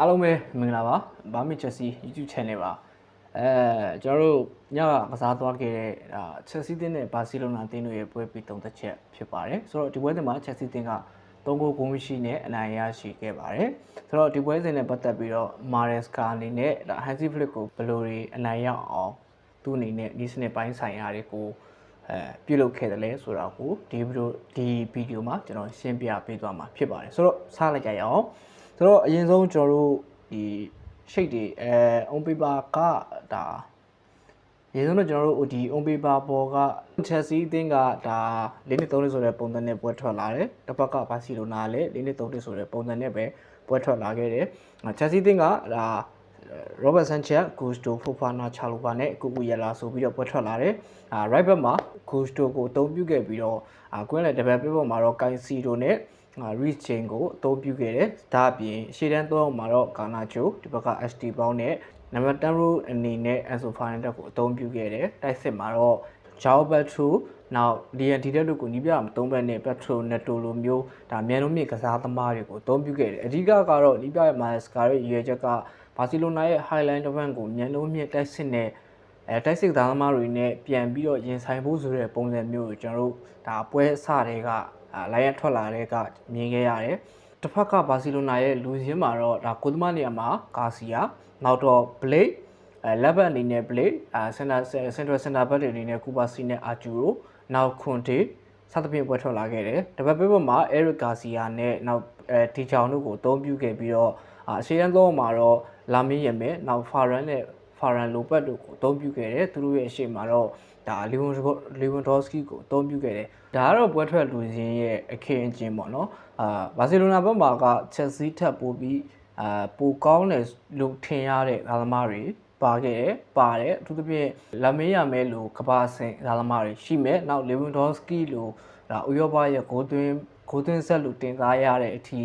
အားလုံးပဲမင်္ဂလာပါဘာမီချက်စီ YouTube channel ပါအဲကျွန်တော်တို့ညကကစားသွားခဲ့တဲ့ဒါချက်စီတင်းနဲ့ဘာစီလိုနာတင်းတို့ရဲ့ပွဲပြီးတုံးသက်ချက်ဖြစ်ပါတယ်ဆိုတော့ဒီပွဲစဉ်မှာချက်စီတင်းက3ဂိုးဂိုးမရှိနဲ့အနိုင်ရရှိခဲ့ပါတယ်ဆိုတော့ဒီပွဲစဉ်နဲ့ပတ်သက်ပြီးတော့ Maresca အနေနဲ့ဒါ Hansi Flick ကိုဘယ်လိုတွေအနိုင်ရအောင်သူ့အနေနဲ့ဒီစနစ်ပိုင်းဆိုင်ရာတွေကိုအဲပြုလုပ်ခဲ့တယ်လဲဆိုတာကိုဒီဗီဒီယိုဒီဗီဒီယိုမှာကျွန်တော်ရှင်းပြပေးသွားမှာဖြစ်ပါတယ်ဆိုတော့စလိုက်ကြရအောင် ဆိုတော့အရင်ဆုံးကျွန်တော်တို့ဒီရှိတ်တွေအဲ on paper ကဒါရေဆုံးတော့ကျွန်တော်တို့ဒီ on paper ပေါ်က Chelsea အသင်းကဒါ၄နှစ်3နှစ်ဆိုတဲ့ပုံစံနဲ့ပွဲထွက်လာတယ်တစ်ဖက်ကဘာစီလိုနာလည်း၄နှစ်3နှစ်ဆိုတဲ့ပုံစံနဲ့ပဲပွဲထွက်လာခဲ့တယ် Chelsea အသင်းကဒါ Robert Sanchez, Gusto Fofana, Chalobah နဲ့ကုကူရလာဆိုပြီးတော့ပွဲထွက်လာတယ်။အာ right back မှာ Gusto ကိုအသုံးပြုခဲ့ပြီးတော့အာကွင်းလည်း double play ပေါ်မှာတော့ Caicedo နဲ့ အာ Reece James ကိုအသုံးပြုခဲ့တယ်။ဒါအပြင်ရှေ့တန်းသုံးအောင်မှာတော့ Garnacho ဒီဘက်က ST Brown နဲ့နံပါတ်10 row အနေနဲ့ Enzo Fernandez ကိုအသုံးပြုခဲ့တယ်။တိုက်စစ်မှာတော့ Joao Pedro နောက် DNT တက်တို့ကိုနီးပြမသုံးဘက်နဲ့ Petro Neto လိုမျိုးဒါမြန်လုံးမြင့်ကစားသမားတွေကိုအသုံးပြုခဲ့တယ်။အဓိကကတော့နီးပြရဲ့ Maresca ရဲ့ရည်ရွယ်ချက်ကဘာစီလိုနာရဲ့ Highline တစ်ပတ်ကိုမြန်လုံးမြင့်တိုက်စစ်နဲ့ အဲတိုက်စစ်သားသမားတွေနဲ့ပြန်ပြီးတော့ရင်ဆိုင်ဖို့ဆိုတဲ့ပုံစံမျိုးကိုကျွန်တော်တို့ဒါပွဲအစတွေကလိုင်းရထွက်လာတဲ့ကမြင်ခဲ့ရတယ်။တစ်ဖက်ကဘာစီလိုနာရဲ့လူချင်းမှာတော့ဒါကိုသမားနေရာမှာဂါစီယာနောက်တော့ Blake အဲလက်ဘက်အနေနဲ့ Blake အဲစင်တာစင်ထရယ်စင်တာဘက်တွေအနေနဲ့ကူပါစီနဲ့အာဂျူရိုနောက်ခွန်တေစသဖြင့်ပွဲထွက်လာခဲ့တယ်။တပတ်ပေးပေါ်မှာ Eric Garcia နဲ့နောက်အဲဒီချောင်တို့ကိုအသုံးပြုခဲ့ပြီးတော့အရှေ့ရန်သုံးမှာတော့လာမင်းရမယ်နောက်ဖာရန်နဲ့ ဖာရန်လိုဘတ်တို့ကိုအသုံးပြုခဲ့တယ်သူတို့ရဲ့အရှိမှာတော့ဒါလီဝန်လီဝန်ဒေါစကီကိုအသုံးပြုခဲ့တယ်ဒါကတော့ပွဲထွက်လူချင်းရဲ့အခင်းအကျင်းပေါ့နော်အာဘာစီလိုနာဘက်မှာကချက်စီထပ်ပို့ပြီးအာပိုကောင်းတယ်လို့ထင်ရတဲ့ဂါသမားတွေပါခဲ့တယ်ပါတယ်အထူးသဖြင့်လာမင်းရမယ်လို့ကဘာဆင်ဂါသမားတွေရှိမယ်နောက်လီဝန်ဒေါစကီလို့ဒါဥရောပရဲ့ဂိုးသွင်းဂိုးသွင်းဆက်လို့တင်စားရတဲ့အထိ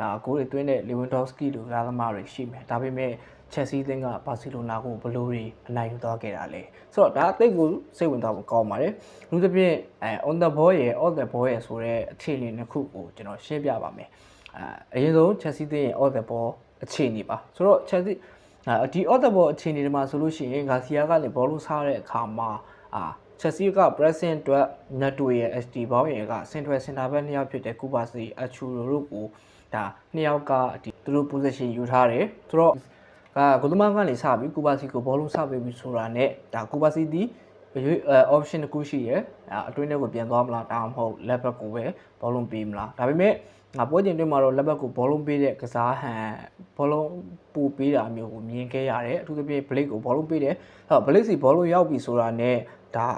ဒါဂိုးတွေသွင်းတဲ့ Lewandowski လိုကားသမားတွေရှိမယ်ဒါပေမဲ့ Chelsea အသင်းကဘာစီလိုနာကိုဘယ်လိုတွေအနိုင်ယူသွားခဲ့တာလဲဆိုတော့ဒါအသိကိုစိတ်ဝင်စားဖို့ကောင်းပါတယ်လူသဖြင့်အဲ on the ball ရဲ့ off the ball ရဲ့ဆိုတဲ့အခြေအနေနှစ်ခုကိုကျွန်တော်ရှင်းပြပါမယ်အဲအရင်ဆုံး Chelsea အသင်းရဲ့ off the ball အခြေအနေပါဆိုတော့ Chelsea ဒီ off the ball အခြေအနေတွေမှာဆိုလို့ရှိရင်ဂါစီယာကနေဘောလုံးစားတဲ့အခါမှာအာချက်စီက present အတွက် net တွေရဲ့ SD ဘောင်းရဲ့က central center back နှစ်ယောက်ဖြစ်တဲ့ကူပါစီအချူရိုတို့ကို ဒါနှစ်ယောက်ကဒီသူတို့ position ယူထားတယ်ဆိုတော့ကဂိုလမန်ကနေစပြီးကူပါစီကိုဘောလုံးစပေးပြီးဆိုတာနဲ့ဒါကူပါစီဒီရွေး option တစ်ခုရှိရယ်အတွင်းထဲကိုပြန်သွားမလားဒါမှမဟုတ် left back ကိုပဲဘောလုံးပေးမလားဒါပေမဲ့ငါပွဲချိန်တွင်းမှာတော့ left back ကိုဘောလုံးပေးတဲ့ကစားဟန်ဘောလုံးပူပေးတာမျိုးကိုမြင်ခဲ့ရတယ်အထူးသဖြင့် Blake ကိုဘောလုံးပေးတယ်ဟော Blake စီဘောလုံးရောက်ပြီဆိုတာနဲ့ဒါ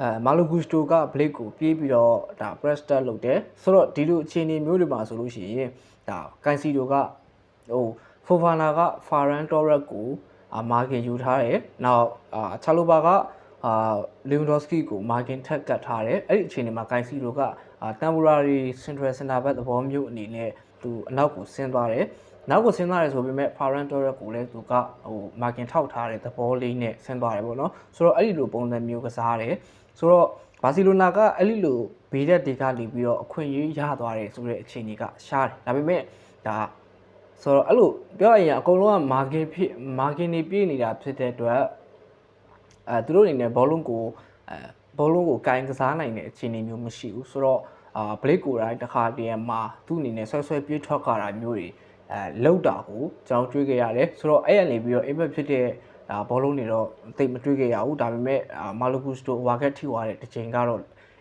အဲမာလိုဂူစတိုက Blake ကိုပြေးပြီးတော့ဒါ press start လုပ်တယ်ဆိုတော့ဒီလိုအခြေအနေမျိုးတွေမှာဆိုလို့ရှိရင်ဒါကန်စီတိုကဟိုဖိုဖာနာက Ferran Torres ကိုအာမာကင်ယူထားတယ်နောက်အာချာလိုဘာကအာလီဗန်ဒော့စကီကိုမာကင်ထက်ကတ်ထားတယ်အဲ့ဒီအခြေအနေမှာကန်စီတိုကအာ temporary central center back သဘောမျိုးအနေနဲ့သူအနောက်ကိုဆင်းသွားတယ်နောက်ကိုဆင်းသွားတယ်ဆိုပေမဲ့ Ferran Torres ကိုလည်းသူကဟိုမာကင်ထောက်ထားတဲ့သဘောလေးနဲ့ဆင်းသွားတယ်ပေါ့နော်ဆိုတော့အဲ့ဒီလိုပုံစံမျိုးကစားတယ် ဆိုတော့ဘာစီလိုနာကအဲ့ဒီလိုဘေးရက်ဒေကနေပြီးတော့အခွင့်အရေးရသွားတယ်ဆိုတဲ့အခြေအနေကရှားတယ်ဒါပေမဲ့ဒါဆိုတော့အဲ့လိုပြောရရင်အကုန်လုံးကမာကင်ဖြစ်မာကင်နေပြည့်နေတာဖြစ်တဲ့အတွက်အဲသူတို့အနေနဲ့ဘောလုံးကိုအဲဘောလုံးကိုကင်ကစားနိုင်တဲ့အခြေအနေမျိုးမရှိဘူးဆိုတော့အာဘလိတ်ကိုတိုင်းတစ်ခါတည်းမှာသူ့အနေနဲ့ဆွဲဆွဲပြေးထွက်ခါတာမျိုးတွေအဲလောက်တာကိုကျွန်တော်တွေးခဲ့ရတယ်ဆိုတော့အဲ့ရနေပြီးတော့ impact ဖြစ်တဲ့ ဒါဘောလုံးတွေတော့သိမတွေးခဲ့ရဘူးဒါပေမဲ့မာလိုကူစတိုဝါကက်ထိသွားတဲ့တစ်ချိန်ကတော့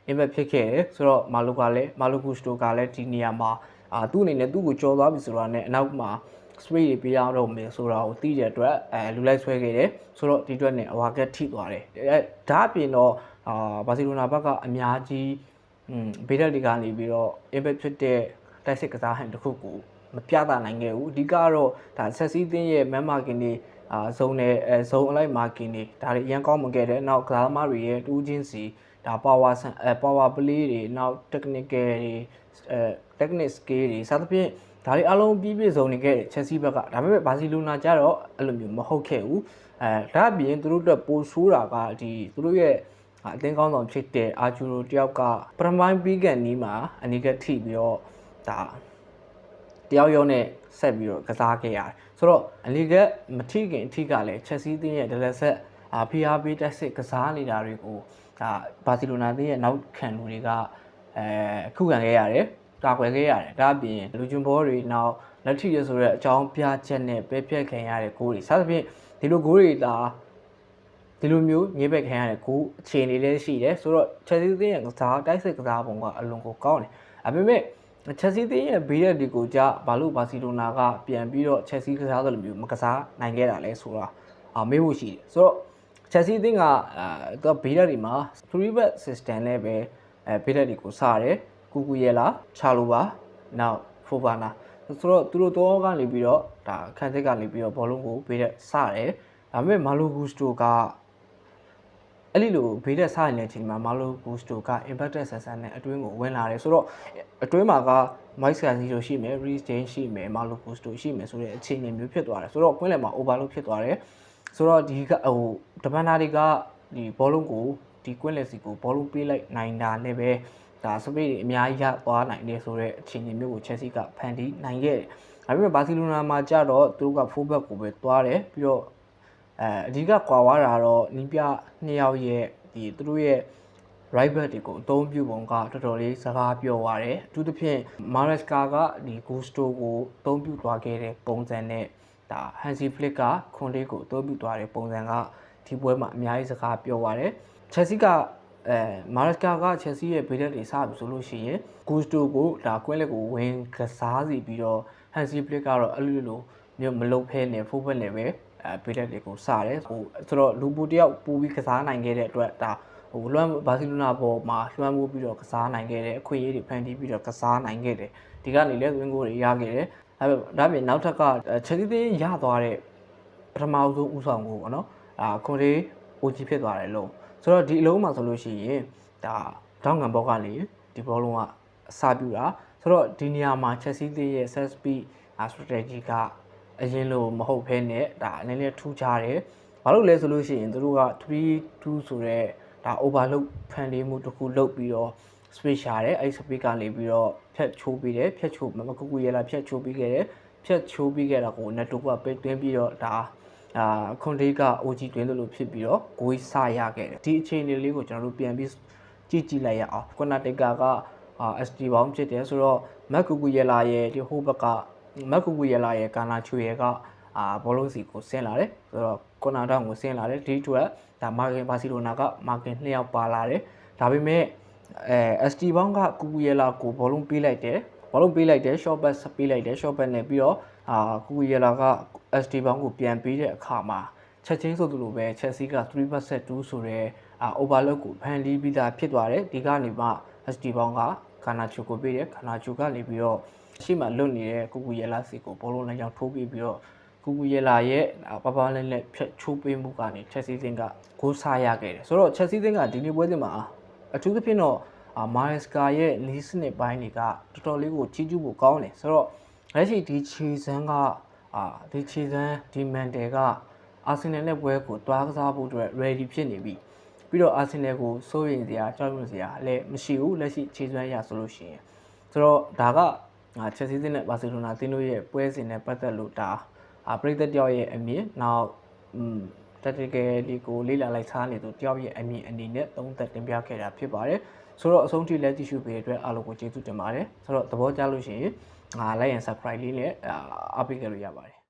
impact ဖြစ်ခဲ့တယ်ဆိုတော့မာလိုကလည်းမာလိုကူစတိုကလည်းဒီနေရာမှာအာသူ့အနေနဲ့သူ့ကိုကြော်သွားပြီဆိုတာနဲ့အနောက်မှာ spray တွေပြရတော့မယ်ဆိုတာကိုသိတဲ့အတွက်အဲလူလိုက်ဆွဲခဲ့တယ်ဆိုတော့ဒီအတွက်နဲ့အဝါကက်ထိသွားတယ်အဲဒါအပြင်တော့အာဘာစီလိုနာဘက်ကအများကြီးอืมဘေးတက်လီကနေပြီးတော့ impact ဖြစ်တဲ့တိုက်စစ်ကစားဟန်တစ်ခုကိုမပြသနိုင်ခဲ့ဘူးအဓိကတော့ဒါဆက်စီးသင်းရဲ့ man marking တွေ အာဇုံနဲ့အဲဇုံအလိုက် marking တွေဒါတွေအရင်ကောင်းမခဲ့တယ်နောက်ကစားသမားတွေရဲ့တူးချင်းစီဒါ power အဲ power play တွေနောက် technical တွေအဲ technical skill တွေစသဖြင့်ဒါတွေအလုံးပြည့်ပြည့်စုံနေခဲ့ချက်စီဘက်ကဒါပေမဲ့ဘာစီလိုနာကျတော့အဲ့လိုမျိုးမဟုတ်ခဲ့ဘူးအဲဒါအပြင်သူတို့အတွက်ပိုဆိုးတာကဒီသူတို့ရဲ့အသင်းကောင်းဆောင်ဖြစ်တဲ့အာဂျူရိုတယောက်ကပရမိုင်းပီးကန်နီးမှာအနီကထိပြီးတော့ဒါ တတယောက်ယောက်နဲ့ဆက်ပြီးတော့ကစားခဲ့ရတယ်ဆိုတော့အလီကမထိခင်အထိကလည်းချက်စီးတင်းရဲ့ဒလက်ဆက်အာဖီအာဘီတက်စစ်ကစားနေတာတွေကိုဒါဘာစီလိုနာတင်းရဲ့နောက်ခံလူတွေကအဲခုခံခဲ့ရတယ်ကာကွယ်ခဲ့ရတယ်ဒါအပြင်လူကျွန်းဘောတွေနောက်လက်ထိရဆိုတဲ့အကြောင်းပြချက်နဲ့ပဲပြက်ခံရတဲ့ဂိုးတွေစသဖြင့်ဒီလိုဂိုးတွေဒါဒီလိုမျိုးညှိပက်ခံရတဲ့ဂိုးအခြေအနေလေးရှိတယ်ဆိုတော့ချက်စီးတင်းရဲ့ကစားတိုက်စစ်ကစားပုံကအလွန်ကိုကောင်းတယ်အပေမဲ့ ချက်စီးတင်းရဲ့ဘေးရက်ဒီကိုကြဘာလို့ဘာစီလိုနာကပြန်ပြီးတော့ချက်စီးကစားသလိုမျိုးမကစားနိုင်ခဲ့တာလဲဆိုတာအာမေးဖို့ရှိတယ်ဆိုတော့ချက်စီးတင်းကအာသူကဘေးရက်ဒီမှာ3 back system နဲ့ပဲအဲဘေးရက်ဒီကိုစားတယ်ကူကူရဲလာချာလိုပါနောက်ဖိုဘာနာဆိုတော့သူတို့တော့ကနေပြီးတော့ဒါခန်းသက်ကနေပြီးတော့ဘောလုံးကိုဘေးရက်စတယ်ဒါပေမဲ့မာလိုဂူစတိုက အဲ့ဒီလိုဘေးလက်စားနေတဲ့ချိန်မှာမာလိုဂူစတိုက impacted ဆန်ဆန်နဲ့အတွင်းကိုဝင်လာတယ်ဆိုတော့အတွင်းမှာက Mike Scanzi တို့ရှိမယ် Reece James ရှိမယ်မာလိုဂူစတိုရှိမယ်ဆိုတဲ့အခြေအနေမျိုးဖြစ်သွားတယ်ဆိုတော့ကွင်းလယ်မှာ overload ဖြစ်သွားတယ်ဆိုတော့ဒီကဟိုတပန်နာတွေကဒီဘောလုံးကိုဒီကွင်းလယ်စီကိုဘောလုံးပေးလိုက်နိုင်တာနဲ့ပဲဒါစပိတ်တွေအများကြီးရသွားနိုင်တယ်ဆိုတဲ့အခြေအနေမျိုးကို Chelsea ကဖန်တီးနိုင်ခဲ့တယ်။ဒါပေမဲ့ဘာစီလိုနာမှာကြတော့သူတို့က full back ကိုပဲသွားတယ်ပြီးတော့ အဲအဓိကကွာဝါတာတော့နီးပြနှစ်ယောက်ရဲ့ဒီသူတို့ရဲ့ right back တွေကိုအသုံးပြုပုံကတော်တော်လေးစကားပြောသွားတယ်အထူးသဖြင့် Maresca ကဒီ Gusto ကိုအသုံးပြုသွားခဲ့တဲ့ပုံစံနဲ့ဒါ Hansi Flick ကခွန်လေးကိုအသုံးပြုသွားတဲ့ပုံစံကဒီပွဲမှာအများကြီးစကားပြောသွားတယ် Chelsea ကအဲမာရက်ကာက Chelsea ရဲ့ဘေးတက်တွေစပြီဆိုလို့ရှိရင် Gusto ကိုဒါကွင်းလက်ကိုဝင်ကစားစီပြီးတော့ Hansi Flick ကတော့အဲ့လိုလိုမျိုးမလုပ်ဖဲနဲ့ forward နဲ့ပဲ အဲဘေးတက်တွေကိုစတယ်ဟိုဆိုတော့လူပူတယောက်ပူပြီးကစားနိုင်ခဲ့တဲ့အတွက်ဒါဟိုလွမ်းဘာစီလိုနာပေါ်မှာလွှမ်းမိုးပြီးတော့ကစားနိုင်ခဲ့တယ်အခွင့်အရေးတွေဖန်တီးပြီးတော့ကစားနိုင်ခဲ့တယ်ဒီကနေလည်းသွင်းကိုတွေရခဲ့တယ်အဲဒါပြင်နောက်ထပ်က Chelsea တင်းရသွားတဲ့ပထမဆုံးဥဆောင်ကိုပေါ့နော်အာခွန်လေး OG ဖြစ်သွားတယ်လို့ဆိုတော့ဒီအလုံးမှာဆိုလို့ရှိရင်ဒါတောင်းငံဘောက်ကနေဒီဘောလုံးကအစာပြူတာဆိုတော့ဒီနေရာမှာ Chelsea သေးရဲ့ set speed strategy က အရင်လိုမဟုတ်ဘဲနဲ့ဒါအနည်းလေးထူးခြားတယ်ဘာလို့လဲဆိုလို့ရှိရင်သူတို့က3-2ဆိုတော့ဒါ overload ဖန်တီးမှုတစ်ခုလုပ်ပြီးတော့ space ရှာတယ်အဲ့ space ကနေပြီးတော့ဖြတ်ချိုးပြီးတယ်ဖြတ်ချိုးမမကူကူရလာဖြတ်ချိုးပြီးခဲ့တယ်ဖြတ်ချိုးပြီးခဲ့တာကို netto ကပိတ်သွင်းပြီးတော့ဒါအာခွန်ဒေးက OG တွင်းလို့ဖြစ်ပြီးတော့ဂိုးစရခဲ့တယ်ဒီအခြေအနေလေးကိုကျွန်တော်တို့ပြန်ပြီးကြည့်ကြည့်လိုက်ရအောင်ကွန်နာတေကာကအာ SD ဘောင်းဖြစ်တယ်ဆိုတော့မက်ကူကူရလာရဲ့ဒီဟိုဘက်က မက်ကူကူရလာရဲ့ကာနာချူရဲ့ကအာဘောလုံးစီကိုဆင်းလာတယ်ဆိုတော့ကွန်နာတောင်ကိုဆင်းလာတယ်ဒီအတွက်ဒါမာဂင်ဘာစီလိုနာကမာဂင်နှစ်ယောက်ပါလာတယ်ဒါပေမဲ့အဲ ST ဘောင်းကကူကူရလာကိုဘောလုံးပေးလိုက်တယ်ဘောလုံးပေးလိုက်တယ် short pass ပေးလိုက်တယ် short pass နဲ့ပြီးတော့အာကူကူရလာက ST ဘောင်းကိုပြန်ပေးတဲ့အခါမှာချက်ချင်းဆိုသလိုပဲ Chelsea က3/2ဆိုတဲ့အာ overload ကိုဖန်တီးပြီးသားဖြစ်သွားတယ်ဒီကနေမှ ST ဘောင်းကကာနာချူကိုပေးတယ်ကာနာချူကနေပြီးတော့ ရှေ့မှာလွတ်နေတဲ့ကူကူရလာစီကိုဘောလုံးလမ်းကြောင်းထိုးပြီးပြီးတော့ကူကူရလာရဲ့ပပလေးနဲ့ဖြတ်ချိုးပေးမှုကနေ Chelsea သင်းကဂိုးစားရခဲ့တယ်ဆိုတော့ Chelsea သင်းကဒီနေ့ပွဲစဉ်မှာအထူးသဖြင့်တော့အာမာရက်စကာရဲ့လီးစနစ်ပိုင်းတွေကတော်တော်လေးကိုကြီးကျူးဖို့ကောင်းတယ်ဆိုတော့လက်ရှိဒီခြေစမ်းကအာဒီခြေစမ်းဒီမန်တယ်ကအာဆင်နယ်နဲ့ပွဲကိုတွားကစားဖို့အတွက် ready ဖြစ်နေပြီပြီးတော့အာဆင်နယ်ကိုစိုးရိမ်စရာကြောက်ရွံ့စရာလည်းမရှိဘူးလက်ရှိခြေစွမ်းရဆိုလို့ရှိရင်ဆိုတော့ဒါက ချက်စီးစင်းနဲ့ဘာစီလိုနာတင်းတို့ရဲ့ပွဲစဉ်နဲ့ပတ်သက်လို့ဒါအာပရိသတ်တယောက်ရဲ့အမြင်နောက်อืม tactical ဒီကိုလေ့လာလိုက်စားနေသူတယောက်ရဲ့အမြင်အနေနဲ့သုံးသက်တင်ပြခဲ့တာဖြစ်ပါတယ်ဆိုတော့အဆုံးထိလက်ကြည့်ရှုပေးတဲ့အတွက်အားလုံးကိုကျေးဇူးတင်ပါတယ်ဆိုတော့သဘောကျလို့ရှိရင်ငါ like and subscribe လေးနဲ့အားပေးကြလို့ရပါတယ်